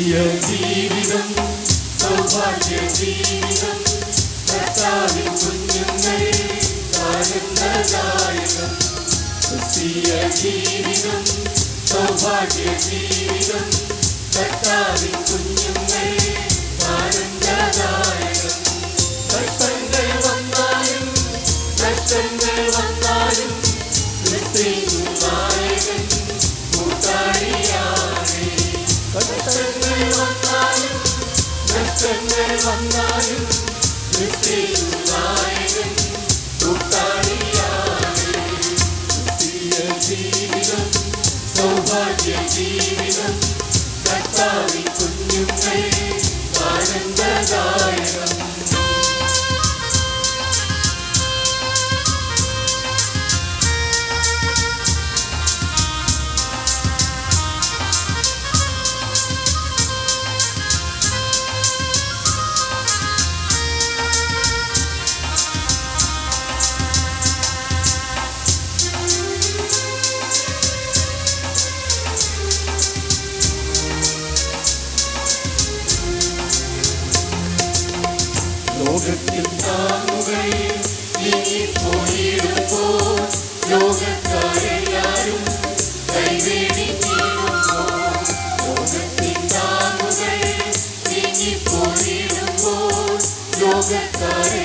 ക്രിസ്തീയ ജീവിതം സൗഭാഗ്യ ജീവിതം കർത്താവിൻ കുഞ്ഞുങ്ങൾ ആനന്ദദായകം ക്രിസ്തീയ ജീവിതം സൗഭാഗ്യ ജീവിതം കർത്താവിൻ കുഞ്ഞുങ്ങൾ ആനന്ദദായകം കഷ്ടങ്ങൾ വന്നാലും നഷ്ടങ്ങൾ വന്നാലും ക്രിസ്ത്യൻ നഷ്ടങ്ങൾ വന്നാലും നായകൻ ജീവിതം സൗഭാഗ്യ ജീവിതം കർത്താവിൻ കുഞ്ഞുങ്ങൾ உலகத்தில் தாமுகை நீங்கி போயிடும் போர் லோகத்தாரை யாரும் கைவேடி தீரும் போர் லோகத்தின் தாமுகை நீங்கி போயிடும் போர் லோகத்தாரை